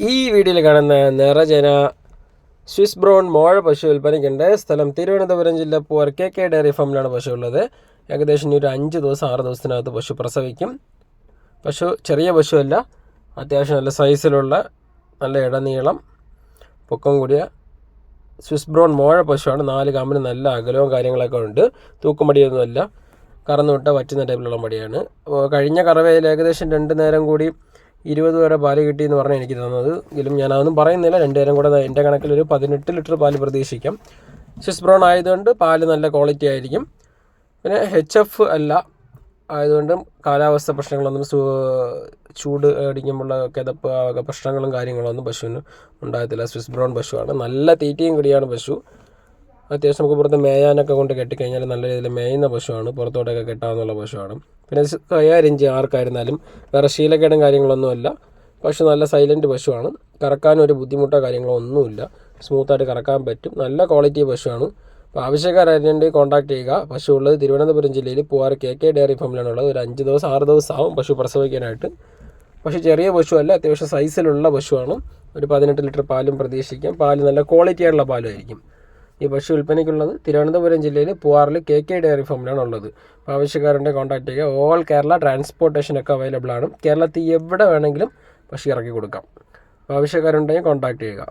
ഈ വീഡിയോയിൽ കാണുന്ന നിറജന സ്വിസ് ബ്രൗൺ മോഴ പശു വിൽപ്പനയ്ക്കുണ്ട്. സ്ഥലം തിരുവനന്തപുരം ജില്ല പൂർ കെ കെ ഡയറി ഫാമിലാണ് പശു ഉള്ളത്. ഏകദേശം ഒരു അഞ്ച് ദിവസം ആറ് ദിവസത്തിനകത്ത് പശു പ്രസവിക്കും. പശു ചെറിയ പശുവല്ല അത്യാവശ്യം നല്ല സൈസിലുള്ള നല്ല ഇടനീളം പൊക്കം കൂടിയ സ്വിസ് ബ്രൗൺ മോഴ പശുവാണ്. നാല് കാമ്പിന് നല്ല അകലവും കാര്യങ്ങളൊക്കെ ഉണ്ട്. തൂക്കുമടിയൊന്നുമല്ല കറന്നു വിട്ട വറ്റുന്ന ടൈപ്പിലുള്ള മടിയാണ്. അപ്പോൾ കഴിഞ്ഞ കറവയിൽ ഏകദേശം രണ്ട് നേരം കൂടി ഇരുപത് വരെ പാൽ കിട്ടി എന്ന് പറഞ്ഞാൽ എനിക്ക് തന്നത് എങ്കിലും ഞാൻ അതൊന്നും പറയുന്നില്ല. രണ്ട് നേരം കൂടെ എന്റെ കണക്കിലൊരു പതിനെട്ട് ലിറ്റർ പാൽ പ്രതീക്ഷിക്കാം. സ്വിസ് ബ്രൗൺ ആയതുകൊണ്ട് പാൽ നല്ല ക്വാളിറ്റി ആയിരിക്കും. പിന്നെ എച്ച് എഫ് അല്ല. ആയതുകൊണ്ട് കാലാവസ്ഥ പ്രശ്നങ്ങളൊന്നും ചൂട് അടിക്കുമ്പോഴുള്ള കിതപ്പ് പ്രശ്നങ്ങളും കാര്യങ്ങളൊന്നും പശുവിന് ഉണ്ടാകത്തില്ല. സ്വിസ് ബ്രൗൺ പശുവാണ്. നല്ല തീറ്റയും കൂടിയാണ് പശു. അത്യാവശ്യം നമുക്ക് പുറത്ത് മേയാനൊക്കെ കൊണ്ട് കെട്ടിക്കഴിഞ്ഞാൽ നല്ല രീതിയിൽ മേയുന്ന പശുവാണ്. പുറത്തോട്ടൊക്കെ കെട്ടാവുന്നുള്ള പശുവാണ്. പിന്നെ കയ്യാരം ഇഞ്ച് ആർക്കായിരുന്നാലും വേറെ ശീലക്കേടും കാര്യങ്ങളൊന്നുമല്ല പശു നല്ല സൈലന്റ് പശുവാണ്. കറക്കാനും ഒരു ബുദ്ധിമുട്ടോ കാര്യങ്ങളോ ഒന്നുമില്ല. സ്മൂത്തായിട്ട് കറക്കാൻ പറ്റും. നല്ല ക്വാളിറ്റി പശുവാണ്. അപ്പോൾ ആവശ്യക്കാരായിട്ടുണ്ടെങ്കിൽ കോൺടാക്ട് ചെയ്യുക. പശു ഉള്ളത് തിരുവനന്തപുരം ജില്ലയിൽ പൂവാർ കെ കെ ഡയറി ഫാമിലാണുള്ളത്. ഒരു അഞ്ച് ദിവസം ആറ് ദിവസം ആവും പശു പ്രസവിക്കാനായിട്ട്. പക്ഷേ ചെറിയ പശുവല്ല അത്യാവശ്യം സൈസിലുള്ള പശുവാണ്. ഒരു പതിനെട്ട് ലിറ്റർ പാലും പ്രതീക്ഷിക്കാം. പാൽ നല്ല ക്വാളിറ്റി ആയിട്ടുള്ള പാലുമായിരിക്കും. ഈ പശു വിൽപ്പനയ്ക്കുള്ളത് തിരുവനന്തപുരം ജില്ലയിൽ പൂവാറിൽ കെ കെ ഡയറി ഫാമിലാണ് ഉള്ളത്. അപ്പോൾ ആവശ്യക്കാരുണ്ടെ കോൺടാക്ട് ചെയ്യുക. ഓൾ കേരള ട്രാൻസ്പോർട്ടേഷനൊക്കെ അവൈലബിൾ ആണ്. കേരളത്തിൽ എവിടെ വേണമെങ്കിലും പശു ഇറക്കി കൊടുക്കാം. അപ്പോൾ ആവശ്യക്കാരുണ്ടെങ്കിൽ കോൺടാക്ട് ചെയ്യുക.